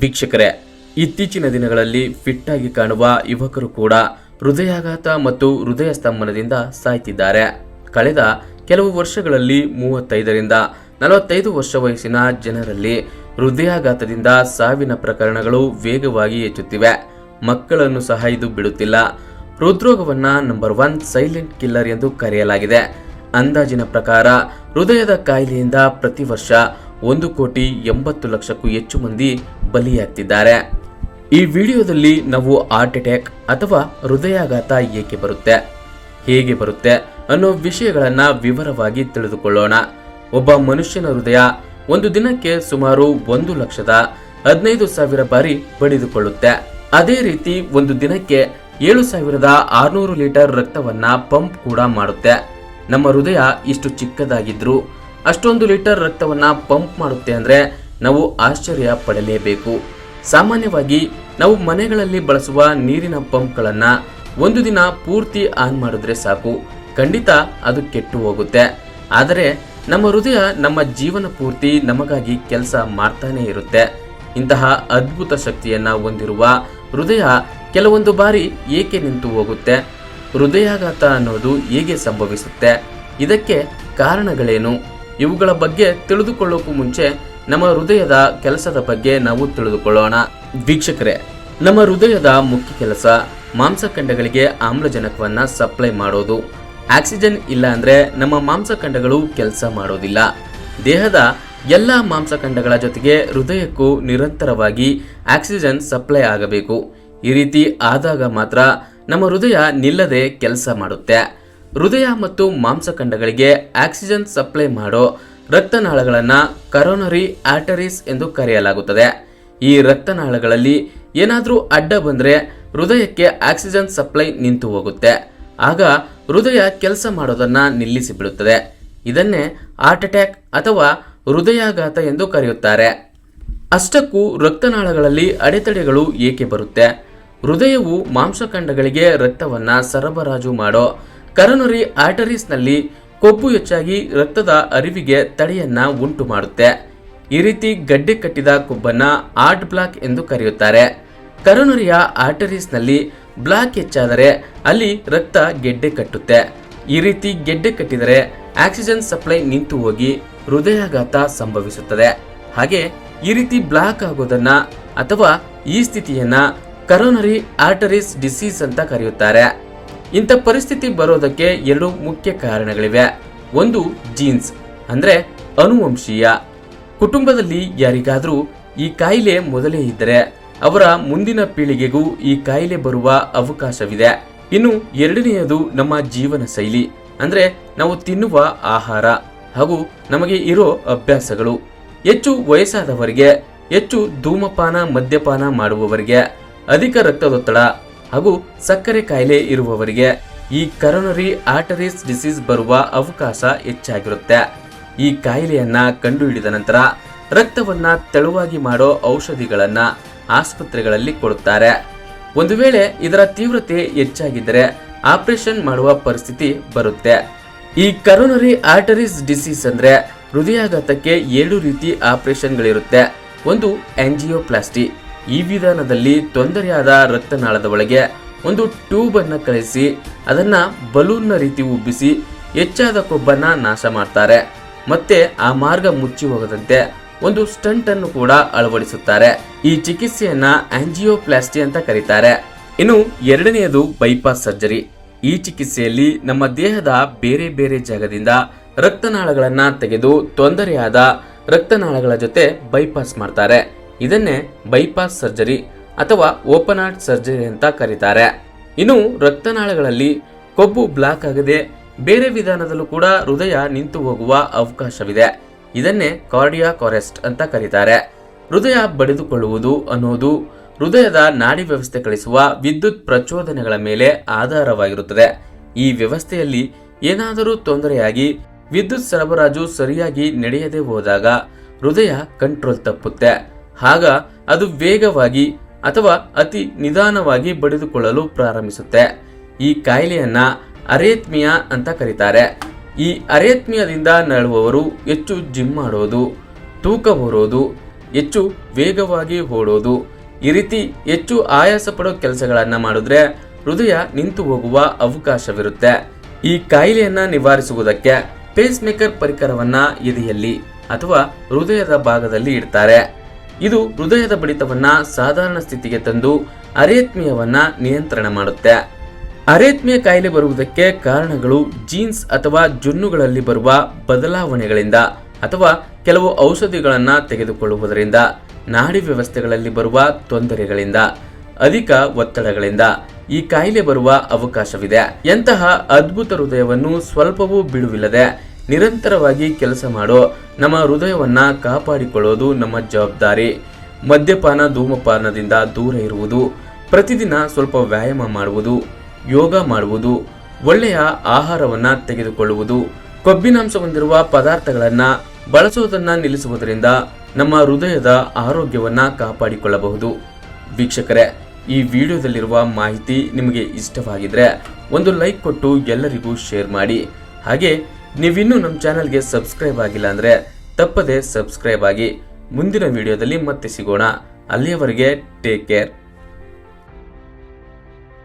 ವೀಕ್ಷಕರೇ, ಇತ್ತೀಚಿನ ದಿನಗಳಲ್ಲಿ ಫಿಟ್ ಆಗಿ ಕಾಣುವ ಯುವಕರು ಕೂಡ ಹೃದಯಾಘಾತ ಮತ್ತು ಹೃದಯ ಸ್ತಂಭನದಿಂದ ಸಾಯ್ತಿದ್ದಾರೆ. ಕಳೆದ ಕೆಲವು ವರ್ಷಗಳಲ್ಲಿ ಮೂವತ್ತೈದರಿಂದ ನಲವತ್ತೈದು ವರ್ಷ ವಯಸ್ಸಿನ ಜನರಲ್ಲಿ ಹೃದಯಾಘಾತದಿಂದ ಸಾವಿನ ಪ್ರಕರಣಗಳು ವೇಗವಾಗಿ ಹೆಚ್ಚುತ್ತಿವೆ. ಮಕ್ಕಳನ್ನು ಸಹ ಇದು ಬಿಡುತ್ತಿಲ್ಲ. ಹೃದ್ರೋಗವನ್ನ ನಂಬರ್ ಒನ್ ಸೈಲೆಂಟ್ ಕಿಲ್ಲರ್ ಎಂದು ಕರೆಯಲಾಗಿದೆ. ಅಂದಾಜಿನ ಪ್ರಕಾರ ಹೃದಯದ ಕಾಯಿಲೆಯಿಂದ ಪ್ರತಿ ವರ್ಷ ಒಂದು ಕೋಟಿ ಎಂಬತ್ತು ಲಕ್ಷಕ್ಕೂ ಹೆಚ್ಚು ಮಂದಿ ಬಲಿಯಾಗ್ತಿದ್ದಾರೆ. ಈ ವಿಡಿಯೋದಲ್ಲಿ ನಾವು ಹಾರ್ಟ್ ಅಟ್ಯಾಕ್ ಅಥವಾ ಹೃದಯಾಘಾತ ಏಕೆ ಬರುತ್ತೆ, ಹೇಗೆ ಬರುತ್ತೆ ಅನ್ನೋ ವಿಷಯಗಳನ್ನ ವಿವರವಾಗಿ ತಿಳಿದುಕೊಳ್ಳೋಣ. ಒಬ್ಬ ಮನುಷ್ಯನ ಹೃದಯ ಒಂದು ದಿನಕ್ಕೆ ಸುಮಾರು ಒಂದು ಲಕ್ಷದ ಹದಿನೈದು ಸಾವಿರ ಬಾರಿ ಬಡಿದುಕೊಳ್ಳುತ್ತೆ. ಅದೇ ರೀತಿ ಒಂದು ದಿನಕ್ಕೆ ಏಳು ಸಾವಿರದ ಆರುನೂರು ಲೀಟರ್ ರಕ್ತವನ್ನ ಪಂಪ್ ಕೂಡ ಮಾಡುತ್ತೆ. ನಮ್ಮ ಹೃದಯ ಇಷ್ಟು ಚಿಕ್ಕದಾಗಿದ್ರು ಅಷ್ಟೊಂದು ಲೀಟರ್ ರಕ್ತವನ್ನ ಪಂಪ್ ಮಾಡುತ್ತೆ ಅಂದ್ರೆ ನಾವು ಆಶ್ಚರ್ಯ ಪಡಲೇಬೇಕು. ಸಾಮಾನ್ಯವಾಗಿ ನಾವು ಮನೆಗಳಲ್ಲಿ ಬಳಸುವ ನೀರಿನ ಪಂಪ್ಗಳನ್ನ ಒಂದು ದಿನ ಪೂರ್ತಿ ಆನ್ ಮಾಡಿದ್ರೆ ಸಾಕು. ಖಂಡಿತ ಅದು ಕೆಟ್ಟು ಹೋಗುತ್ತೆ. ಆದರೆ ನಮ್ಮ ಹೃದಯ ನಮ್ಮ ಜೀವನ ಪೂರ್ತಿ ನಮಗಾಗಿ ಕೆಲಸ ಮಾಡ್ತಾನೆ ಇರುತ್ತೆ. ಇಂತಹ ಅದ್ಭುತ ಶಕ್ತಿಯನ್ನ ಹೊಂದಿರುವ ಹೃದಯ ಕೆಲವೊಂದು ಬಾರಿ ಏಕೆ ನಿಂತು ಹೋಗುತ್ತೆ? ಹೃದಯಾಘಾತ ಅನ್ನೋದು ಹೇಗೆ ಸಂಭವಿಸುತ್ತೆ? ಇದಕ್ಕೆ ಕಾರಣಗಳೇನು? ಇವುಗಳ ಬಗ್ಗೆ ತಿಳಿದುಕೊಳ್ಳೋಕ್ಕೂ ಮುಂಚೆ ನಮ್ಮ ಹೃದಯದ ಕೆಲಸದ ಬಗ್ಗೆ ನಾವು ತಿಳಿದುಕೊಳ್ಳೋಣ. ವೀಕ್ಷಕರೇ, ನಮ್ಮ ಹೃದಯದ ಮುಖ್ಯ ಕೆಲಸ ಮಾಂಸಖಂಡಗಳಿಗೆ ಆಮ್ಲಜನಕವನ್ನ ಸಪ್ಲೈ ಮಾಡೋದು. ಆಕ್ಸಿಜನ್ ಇಲ್ಲ ಅಂದ್ರೆ ನಮ್ಮ ಮಾಂಸಖಂಡಗಳು ಕೆಲಸ ಮಾಡೋದಿಲ್ಲ. ದೇಹದ ಎಲ್ಲ ಮಾಂಸಖಂಡಗಳ ಜೊತೆಗೆ ಹೃದಯಕ್ಕೂ ನಿರಂತರವಾಗಿ ಆಕ್ಸಿಜನ್ ಸಪ್ಲೈ ಆಗಬೇಕು. ಈ ರೀತಿ ಆದಾಗ ಮಾತ್ರ ನಮ್ಮ ಹೃದಯ ನಿಲ್ಲದೆ ಕೆಲಸ ಮಾಡುತ್ತೆ. ಹೃದಯ ಮತ್ತು ಮಾಂಸಖಂಡಗಳಿಗೆ ಆಕ್ಸಿಜನ್ ಸಪ್ಲೈ ಮಾಡೋ ರಕ್ತನಾಳಗಳನ್ನು ಕರೋನರಿ ಆರ್ಟರೀಸ್ ಎಂದು ಕರೆಯಲಾಗುತ್ತದೆ. ಈ ರಕ್ತನಾಳಗಳಲ್ಲಿ ಏನಾದರೂ ಅಡ್ಡ ಬಂದರೆ ಹೃದಯಕ್ಕೆ ಆಕ್ಸಿಜನ್ ಸಪ್ಲೈ ನಿಂತು ಹೋಗುತ್ತೆ. ಆಗ ಹೃದಯ ಕೆಲಸ ಮಾಡೋದನ್ನು ನಿಲ್ಲಿಸಿ ಬಿಡುತ್ತದೆ ಇದನ್ನೇ ಹಾರ್ಟ್ ಅಟ್ಯಾಕ್ ಅಥವಾ ಹೃದಯಾಘಾತ ಎಂದು ಕರೆಯುತ್ತಾರೆ. ಅಷ್ಟಕ್ಕೂ ರಕ್ತನಾಳಗಳಲ್ಲಿ ಅಡೆತಡೆಗಳು ಏಕೆ ಬರುತ್ತೆ? ಹೃದಯವು ಮಾಂಸಖಂಡಗಳಿಗೆ ರಕ್ತವನ್ನು ಸರಬರಾಜು ಮಾಡೋ ಕರೋನರಿ ಆರ್ಟರೀಸ್ನಲ್ಲಿ ಕೊಬ್ಬು ಹೆಚ್ಚಾಗಿ ರಕ್ತದ ಅರಿವಿಗೆ ತಡೆಯನ್ನ ಉಂಟು ಮಾಡುತ್ತೆ. ಈ ರೀತಿ ಗಡ್ಡೆ ಕಟ್ಟಿದ ಕೊಬ್ಬನ್ನ ಆರ್ಟ್ ಬ್ಲಾಕ್ ಎಂದು ಕರೆಯುತ್ತಾರೆ. ಕರೋನರಿಯ ಆರ್ಟರೀಸ್ನಲ್ಲಿ ಬ್ಲಾಕ್ ಹೆಚ್ಚಾದರೆ ಅಲ್ಲಿ ರಕ್ತ ಗೆಡ್ಡೆ ಕಟ್ಟುತ್ತೆ. ಈ ರೀತಿ ಗೆಡ್ಡೆ ಕಟ್ಟಿದರೆ ಆಕ್ಸಿಜನ್ ಸಪ್ಲೈ ನಿಂತು ಹೋಗಿ ಹೃದಯಾಘಾತ ಸಂಭವಿಸುತ್ತದೆ. ಹಾಗೆ ಈ ರೀತಿ ಬ್ಲಾಕ್ ಆಗೋದನ್ನ ಅಥವಾ ಈ ಸ್ಥಿತಿಯನ್ನ ಕರೋನರಿ ಆರ್ಟರೀಸ್ ಡಿಸೀಸ್ ಅಂತ ಕರೆಯುತ್ತಾರೆ. ಇಂಥ ಪರಿಸ್ಥಿತಿ ಬರೋದಕ್ಕೆ ಎರಡು ಮುಖ್ಯ ಕಾರಣಗಳಿವೆ. ಒಂದು ಜೀನ್ಸ್ ಅಂದ್ರೆ ಅನುವಂಶೀಯ. ಕುಟುಂಬದಲ್ಲಿ ಯಾರಿಗಾದರೂ ಈ ಕಾಯಿಲೆ ಮೊದಲೇ ಇದ್ದರೆ ಅವರ ಮುಂದಿನ ಪೀಳಿಗೆಗೂ ಈ ಕಾಯಿಲೆ ಬರುವ ಅವಕಾಶವಿದೆ. ಇನ್ನು ಎರಡನೆಯದು ನಮ್ಮ ಜೀವನ ಶೈಲಿ, ಅಂದ್ರೆ ನಾವು ತಿನ್ನುವ ಆಹಾರ ಹಾಗೂ ನಮಗೆ ಇರೋ ಅಭ್ಯಾಸಗಳು. ಹೆಚ್ಚು ವಯಸ್ಸಾದವರಿಗೆ, ಹೆಚ್ಚು ಧೂಮಪಾನ, ಮದ್ಯಪಾನ ಮಾಡುವವರಿಗೆ ಅಧಿಕ ರಕ್ತದೊತ್ತಡ ಹಾಗೂ ಸಕ್ಕರೆ ಕಾಯಿಲೆ ಇರುವವರಿಗೆ ಈ ಕರೋನರಿ ಆರ್ಟರೀಸ್ ಡಿಸೀಸ್ ಬರುವ ಅವಕಾಶ ಹೆಚ್ಚಾಗಿರುತ್ತೆ. ಈ ಕಾಯಿಲೆಯನ್ನ ಕಂಡುಹಿಡಿದ ನಂತರ ರಕ್ತವನ್ನ ತೆಳುವಾಗಿ ಮಾಡೋ ಔಷಧಿಗಳನ್ನ ಆಸ್ಪತ್ರೆಗಳಲ್ಲಿ ಕೊಡುತ್ತಾರೆ. ಒಂದು ವೇಳೆ ಇದರ ತೀವ್ರತೆ ಹೆಚ್ಚಾಗಿದ್ದರೆ ಆಪರೇಷನ್ ಮಾಡುವ ಪರಿಸ್ಥಿತಿ ಬರುತ್ತೆ. ಈ ಕರೋನರಿ ಆರ್ಟರೀಸ್ ಡಿಸೀಸ್ ಅಂದ್ರೆ ಹೃದಯಾಘಾತಕ್ಕೆ ಏಳು ರೀತಿ ಆಪರೇಷನ್ಗಳಿರುತ್ತೆ. ಒಂದು ಆಂಜಿಯೋಪ್ಲಾಸ್ಟಿ ಈ ವಿಧಾನದಲ್ಲಿ ತೊಂದರೆಯಾದ ರಕ್ತನಾಳದ ಒಳಗೆ ಒಂದು ಟ್ಯೂಬ್ ಅನ್ನ ಕಳಿಸಿ ಅದನ್ನ ಬಲೂನ್ನ ರೀತಿ ಉಬ್ಬಿಸಿ ಹೆಚ್ಚಾದ ಕೊಬ್ಬನ್ನ ನಾಶ ಮಾಡ್ತಾರೆ. ಮತ್ತೆ ಆ ಮಾರ್ಗ ಮುಚ್ಚಿ ಹೋಗದಂತೆ ಒಂದು ಸ್ಟಂಟ್ ಅನ್ನು ಕೂಡ ಅಳವಡಿಸುತ್ತಾರೆ. ಈ ಚಿಕಿತ್ಸೆಯನ್ನ ಆಂಜಿಯೋಪ್ಲಾಸ್ಟಿ ಅಂತ ಕರೀತಾರೆ. ಇನ್ನು ಎರಡನೆಯದು ಬೈಪಾಸ್ ಸರ್ಜರಿ. ಈ ಚಿಕಿತ್ಸೆಯಲ್ಲಿ ನಮ್ಮ ದೇಹದ ಬೇರೆ ಬೇರೆ ಜಾಗದಿಂದ ರಕ್ತನಾಳಗಳನ್ನ ತೆಗೆದು ತೊಂದರೆಯಾದ ರಕ್ತನಾಳಗಳ ಜೊತೆ ಬೈಪಾಸ್ ಮಾಡ್ತಾರೆ. ಇದನ್ನೇ ಬೈಪಾಸ್ ಸರ್ಜರಿ ಅಥವಾ ಓಪನ್ ಹಾರ್ಟ್ ಸರ್ಜರಿ ಅಂತ ಕರೀತಾರೆ. ಇನ್ನು ರಕ್ತನಾಳಗಳಲ್ಲಿ ಕೊಬ್ಬು ಬ್ಲಾಕ್ ಆಗದೆ ಬೇರೆ ವಿಧಾನದಲ್ಲೂ ಕೂಡ ಹೃದಯ ನಿಂತು ಹೋಗುವ ಅವಕಾಶವಿದೆ. ಇದನ್ನೇ ಕಾರ್ಡಿಯಾಕ್ ಅರೆಸ್ಟ್ ಅಂತ ಕರೀತಾರೆ. ಹೃದಯ ಬಡಿದುಕೊಳ್ಳುವುದು ಅನ್ನೋದು ಹೃದಯದ ನಾಡಿ ವ್ಯವಸ್ಥೆ ಕಳಿಸುವ ವಿದ್ಯುತ್ ಪ್ರಚೋದನೆಗಳ ಮೇಲೆ ಆಧಾರವಾಗಿರುತ್ತದೆ. ಈ ವ್ಯವಸ್ಥೆಯಲ್ಲಿ ಏನಾದರೂ ತೊಂದರೆಯಾಗಿ ವಿದ್ಯುತ್ ಸರಬರಾಜು ಸರಿಯಾಗಿ ನಡೆಯದೆ ಹೋದಾಗ ಹೃದಯ ಕಂಟ್ರೋಲ್ ತಪ್ಪುತ್ತೆ. ಆಗ ಅದು ವೇಗವಾಗಿ ಅಥವಾ ಅತಿ ನಿಧಾನವಾಗಿ ಬಡಿದುಕೊಳ್ಳಲು ಪ್ರಾರಂಭಿಸುತ್ತೆ. ಈ ಕಾಯಿಲೆಯನ್ನ ಅರೇತ್ಮಿಯಾ ಅಂತ ಕರೀತಾರೆ. ಈ ಅರೇತ್ಮಿಯಾದಿಂದ ನರಳುವವರು ಹೆಚ್ಚು ಜಿಮ್ ಮಾಡೋದು, ತೂಕ ಹೊರೋದು, ಹೆಚ್ಚು ವೇಗವಾಗಿ ಓಡೋದು, ಈ ರೀತಿ ಹೆಚ್ಚು ಆಯಾಸ ಪಡೋ ಕೆಲಸಗಳನ್ನ ಮಾಡಿದ್ರೆ ಹೃದಯ ನಿಂತು ಹೋಗುವ ಅವಕಾಶವಿರುತ್ತೆ. ಈ ಕಾಯಿಲೆಯನ್ನ ನಿವಾರಿಸುವುದಕ್ಕೆ ಪೇಸ್ ಮೇಕರ್ ಪರಿಕರವನ್ನ ಎದೆಯಲ್ಲಿ ಅಥವಾ ಹೃದಯದ ಭಾಗದಲ್ಲಿ ಇಡ್ತಾರೆ. ಇದು ಹೃದಯದ ಬಡಿತವನ್ನ ಸಾಧಾರಣ ಸ್ಥಿತಿಗೆ ತಂದು ಅರೇತ್ಮಿಯವನ್ನ ನಿಯಂತ್ರಣ ಮಾಡುತ್ತೆ. ಅರೇತ್ಮಿಯ ಕಾಯಿಲೆ ಬರುವುದಕ್ಕೆ ಕಾರಣಗಳು ಜೀನ್ಸ್ ಅಥವಾ ಜುನ್ನುಗಳಲ್ಲಿ ಬರುವ ಬದಲಾವಣೆಗಳಿಂದ ಅಥವಾ ಕೆಲವು ಔಷಧಿಗಳನ್ನ ತೆಗೆದುಕೊಳ್ಳುವುದರಿಂದ, ನಾಡಿ ವ್ಯವಸ್ಥೆಗಳಲ್ಲಿ ಬರುವ ತೊಂದರೆಗಳಿಂದ, ಅಧಿಕ ಒತ್ತಡಗಳಿಂದ ಈ ಕಾಯಿಲೆ ಬರುವ ಅವಕಾಶವಿದೆ. ಎಂತಹ ಅದ್ಭುತ ಹೃದಯವನ್ನು ಸ್ವಲ್ಪವೂ ಬಿಡುವಿಲ್ಲದೆ ನಿರಂತರವಾಗಿ ಕೆಲಸ ಮಾಡೋ ನಮ್ಮ ಹೃದಯವನ್ನು ಕಾಪಾಡಿಕೊಳ್ಳೋದು ನಮ್ಮ ಜವಾಬ್ದಾರಿ. ಮದ್ಯಪಾನ, ಧೂಮಪಾನದಿಂದ ದೂರ ಇರುವುದು, ಪ್ರತಿದಿನ ಸ್ವಲ್ಪ ವ್ಯಾಯಾಮ ಮಾಡುವುದು, ಯೋಗ ಮಾಡುವುದು, ಒಳ್ಳೆಯ ಆಹಾರವನ್ನು ತೆಗೆದುಕೊಳ್ಳುವುದು, ಕೊಬ್ಬಿನಾಂಶ ಹೊಂದಿರುವ ಪದಾರ್ಥಗಳನ್ನು ಬಳಸುವುದನ್ನು ನಿಲ್ಲಿಸುವುದರಿಂದ ನಮ್ಮ ಹೃದಯದ ಆರೋಗ್ಯವನ್ನು ಕಾಪಾಡಿಕೊಳ್ಳಬಹುದು. ವೀಕ್ಷಕರೇ, ಈ ವಿಡಿಯೋದಲ್ಲಿರುವ ಮಾಹಿತಿ ನಿಮಗೆ ಇಷ್ಟವಾಗಿದ್ರೆ ಒಂದು ಲೈಕ್ ಕೊಟ್ಟು ಎಲ್ಲರಿಗೂ ಶೇರ್ ಮಾಡಿ. ಹಾಗೆ ನೀವಿನ್ನೂ ನಮ್ಮ ಚಾನಲ್ಗೆ ಸಬ್ಸ್ಕ್ರೈಬ್ ಆಗಿಲ್ಲ ಅಂದ್ರೆ ತಪ್ಪದೆ ಸಬ್ಸ್ಕ್ರೈಬ್ ಆಗಿ ಮುಂದಿನ ವಿಡಿಯೋದಲ್ಲಿ ಮತ್ತೆ ಸಿಗೋಣ. ಅಲ್ಲಿಯವರೆಗೆ ಟೇಕ್ ಕೇರ್